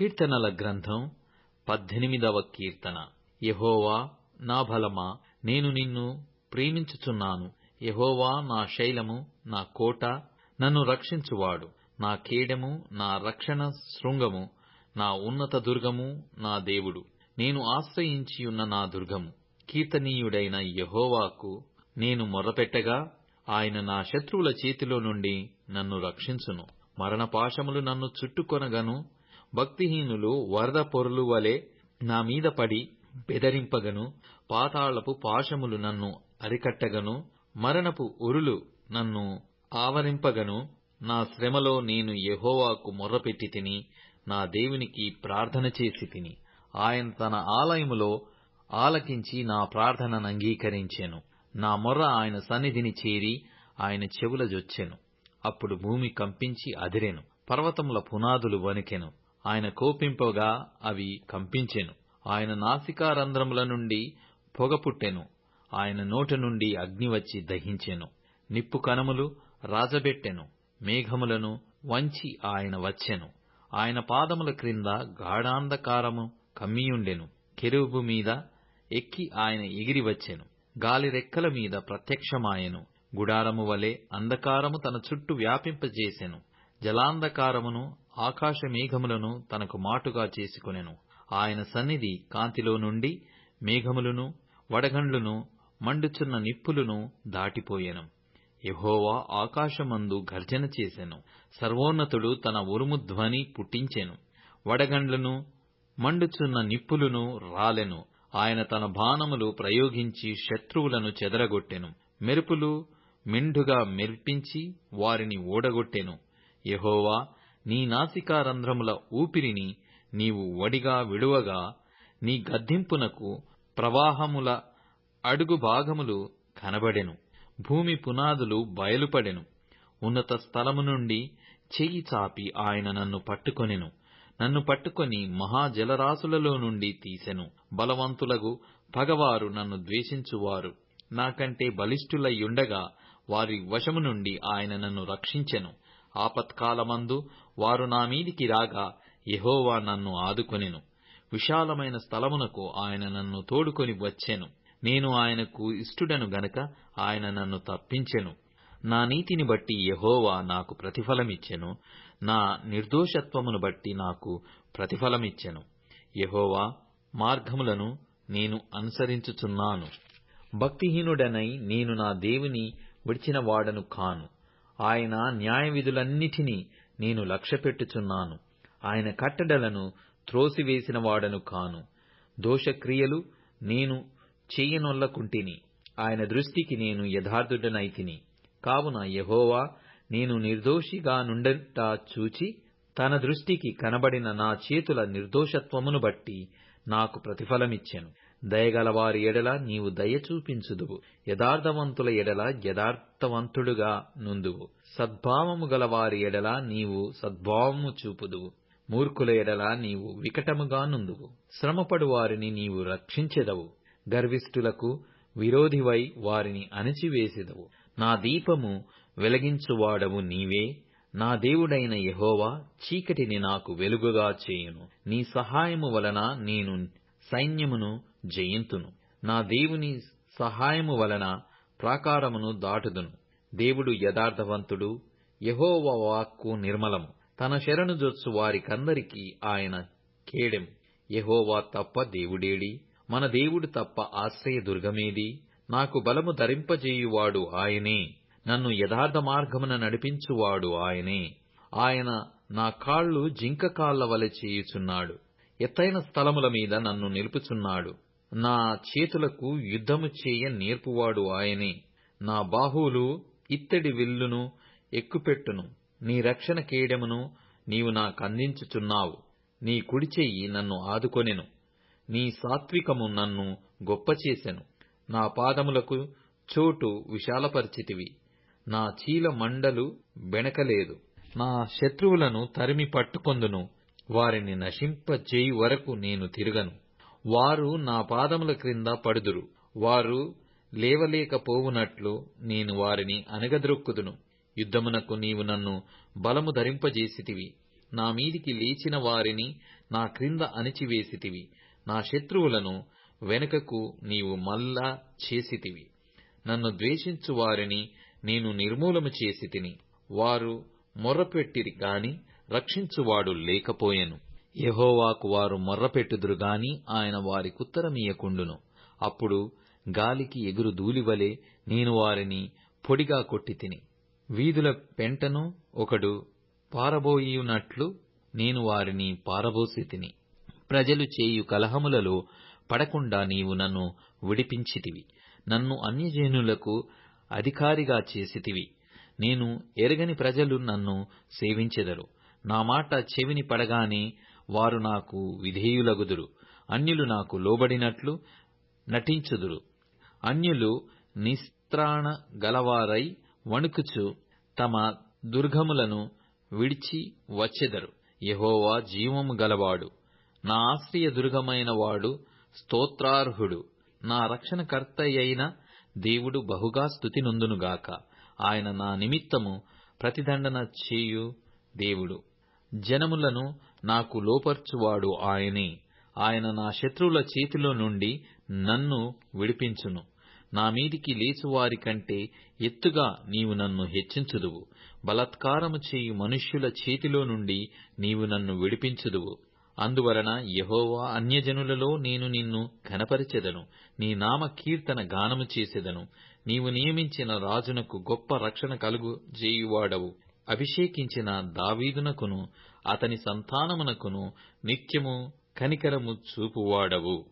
కీర్తనల గ్రంథం పద్దెనిమిదవ కీర్తన. యహోవా నా బలమా నేను నిన్ను ప్రేమించుచున్నాను. యహోవా నా శైలము నా కోట నన్ను రక్షించువాడు. నా కీడము నా రక్షణ శృంగము నా ఉన్నత దుర్గము నా దేవుడు. నేను ఆశ్రయించియున్న నా దుర్గము. కీర్తనీయుడైన యహోవాకు నేను మొరపెట్టగా ఆయన నా శత్రువుల చేతిలో నుండి నన్ను రక్షించును. మరణపాశములు నన్ను చుట్టుకొనగను. భక్తిహీనులు వరద పొరలు వలె నా మీద పడి బెదరింపగను పాతాళపు పాశములు నన్ను అరికట్టగను మరణపు ఉరులు నన్ను ఆవరింపగను. నా శ్రమలో నేను యెహోవాకు మొర్రపెట్టి తిని నా దేవునికి ప్రార్థన చేసి తిని ఆయన తన ఆలయములో ఆలకించి నా ప్రార్థనను అంగీకరించెను. నా మొర్ర ఆయన సన్నిధిని చేరి ఆయన చెవుల జొచ్చెను అప్పుడు భూమి కంపించి అదిరెను. పర్వతముల పునాదులు వణికెను. ఆయన కోపింపగా అవి కంపించెను. ఆయన నాసికారంధ్రముల నుండి పొగ పుట్టెను. ఆయన నోట నుండి అగ్ని వచ్చి దహించెను. నిప్పు కణములు రాజబెట్టెను. మేఘములను వంచి ఆయన వచ్చెను. ఆయన పాదముల క్రింద గాఢాంధకారము కమ్మియుండెను. కెరూబు మీద ఎక్కి ఆయన ఎగిరి వచ్చెను. గాలి రెక్కల మీద ప్రత్యక్షమాయెను. గుడారము వలె అంధకారము తన చుట్టూ వ్యాపింపజేసెను. జలాంధకారమును ఆకాశ మేఘములను తనకు మాటుగా చేసుకొనెను. ఆయన సన్నిధి కాంతిలో నుండి మేఘములను వడగండ్లును మండుచున్న నిప్పులను దాటిపోయెను. యహోవా ఆకాశమందు గర్జన చేసెను. సర్వోన్నతుడు తన ఉరుము ధ్వని పుట్టించెను. వడగండ్లను మండుచున్న నిప్పులను రాలెను. ఆయన తన బాణములు ప్రయోగించి శత్రువులను చెదరగొట్టెను. మెరుపులు మెండుగా మెరిపించి వారిని ఓడగొట్టెను యహోవా నీ నాసికారంధ్రముల ఊపిరిని నీవు వడిగా విడువగా నీ గద్దింపునకు ప్రవాహముల అడుగు భాగములు కనబడెను. భూమి పునాదులు బయలుపడెను. ఉన్నత స్థలము నుండి చెయ్యి చాపి ఆయన నన్ను పట్టుకొనెను. నన్ను పట్టుకొని మహాజలరాశులలో నుండి తీసెను. బలవంతులగు పగవారు నన్ను ద్వేషించువారు. నాకంటే బలిష్ఠులయ్యుండగా వారి వశము నుండి ఆయన నన్ను రక్షించెను. ఆపత్కాలమందు వారు నా మీదికి రాగా యహోవా నన్ను ఆదుకొనెను. విశాలమైన స్థలమునకు ఆయన నన్ను తోడుకొని వచ్చెను. నేను ఆయనకు ఇష్టుడను గనక ఆయన నన్ను తప్పించెను. నా నీతిని బట్టి యహోవా నాకు ప్రతిఫలమిచ్చెను. నా నిర్దోషత్వమును బట్టి నాకు ప్రతిఫలమిచ్చెను. యహోవా మార్గములను నేను అనుసరించుచున్నాను. భక్తిహీనుడనై నేను నా దేవుని విడిచిన వాడను కాను. ఆయన న్యాయవిధులన్నిటినీ నేను లక్ష్యపెట్టుచున్నాను. ఆయన కట్టడలను త్రోసివేసిన వాడను కాను. దోషక్రియలు నేను చేయనొల్లకుంటిని. ఆయన దృష్టికి నేను యథార్థుడనైతిని కావున యహోవా నేను నిర్దోషిగా నుండట చూచి తన దృష్టికి కనబడిన నా చేతుల నిర్దోషత్వమును బట్టి నాకు ప్రతిఫలమిచ్చెను. దయగలవారి ఎడల నీవు దయ చూపించుదువు. యథార్థవంతుల ఎడల యథార్థవంతుడుగా నుందువు. సద్భావము గలవారి ఎడల నీవు సద్భావము చూపుదువు. మూర్ఖుల ఎడల నీవు వికటముగా నుందువు. శ్రమపడు వారిని నీవు రక్షించెదవు. గర్విష్ఠులకు విరోధివై వారిని అణిచివేసెదవు. నా దీపము వెలిగించువాడవు నీవే. నా దేవుడైన యహోవా చీకటిని నాకు వెలుగుగా చేయును. నీ సహాయము వలన నేను సైన్యమును జయింతును. నా దేవుని సహాయము వలన ప్రాకారమును దాటుదును. దేవుడు యథార్థవంతుడు యహోవ వాక్కు నిర్మలము. తన శరణు జొచ్చు వారికందరికీ ఆయన కేడెం. యహోవా తప్ప దేవుడేడి మన దేవుడు తప్ప ఆశ్రయ దుర్గమేది నాకు బలము ధరింపజేయువాడు ఆయనే నన్ను యథార్థ మార్గమున నడిపించువాడు ఆయనే. ఆయన నా కాళ్ళు జింక కాళ్ళ వలె చేయుచున్నాడు. ఎత్తైన స్థలముల మీద నన్ను నిలుపుచున్నాడు. నా చేతులకు యుద్ధము చేయ నేర్పువాడు ఆయనే. నా బాహువులు ఇత్తడి విల్లును ఎక్కుపెట్టును. నీ రక్షణ కేడెమును నీవు నాకందించుచున్నావు నీ కుడిచెయ్యి నన్ను ఆదుకొనెను. నీ సాత్వికము నన్ను గొప్పచేసెను. నా పాదములకు చోటు విశాలపరిచితివి. నా చీల మండలు బెణకలేదు నా శత్రువులను తరిమి పట్టుకొందును. వారిని నశింపచేయి వరకు నేను తిరగను. వారు నా పాదముల క్రింద పడుదురు. వారు లేవలేకపోవునట్లు నేను వారిని అనగద్రొక్కుదును యుద్ధమునకు నీవు నన్ను బలము ధరింపజేసితివి. నా మీదికి లేచిన వారిని నా క్రింద అణిచివేసితివి. నా శత్రువులను వెనుకకు నీవు మల్లా చేసితివి. నన్ను ద్వేషించు వారిని నేను నిర్మూలము చేసి తిని వారు మొర్రపెట్టిరి గాని రక్షించువాడు లేకపోయెను. యహోవాకు వారు మొర్రపెట్టుదురుగాని ఆయన వారికుత్తరమీయకుండును అప్పుడు గాలికి ఎగురు దూలివలే నేను వారిని పొడిగా కొట్టి తిని. వీధుల పెంటను ఒకడు పారబోయినట్లు నేను వారిని పారబోసి తిని. ప్రజలు చేయు కలహములలో పడకుండా నీవు నన్ను విడిపించితివి. నన్ను అన్యజనులకు అధికారిగా చేసితివి. నేను ఎరగని ప్రజలు నన్ను సేవించెదరు. నా మాట చెవిని పడగానే వారు నాకు విధేయులగుదురు. అన్యులు నాకు లోబడినట్లు నటించుదురు. అన్యులు నిస్త్రాణ గలవారై వణుకుచు తమ దుర్గములను విడిచి వచ్చెదరు. యహోవా జీవము గలవాడు. నా ఆశ్రయ దుర్గమైన వాడు స్తోత్రార్హుడు. నా రక్షణకర్తయైన దేవుడు బహుగా స్తుతి నొందునుగాక. ఆయన నా నిమిత్తము ప్రతిదండన చేయు దేవుడు. జనములను నాకు లోపర్చువాడు ఆయనే. ఆయన నా శత్రువుల చేతిలో నుండి నన్ను విడిపించును. నా మీదికి లేచువారి కంటే ఎత్తుగా నీవు నన్ను హెచ్చించుదువు. బలాత్కారము చేయు మనుష్యుల చేతిలో నుండి నీవు నన్ను విడిపించుదువు. అందువలన యహోవా అన్యజనులలో నేను నిన్ను ఘనపరిచెదను. నీ నామ కీర్తన గానము చేసెదను. నీవు నియమించిన రాజునకు గొప్ప రక్షణ కలుగు చేయువాడవు. అభిషేకించిన దావీదునకును అతని సంతానమునకును నిత్యము కనికరము చూపువాడవు.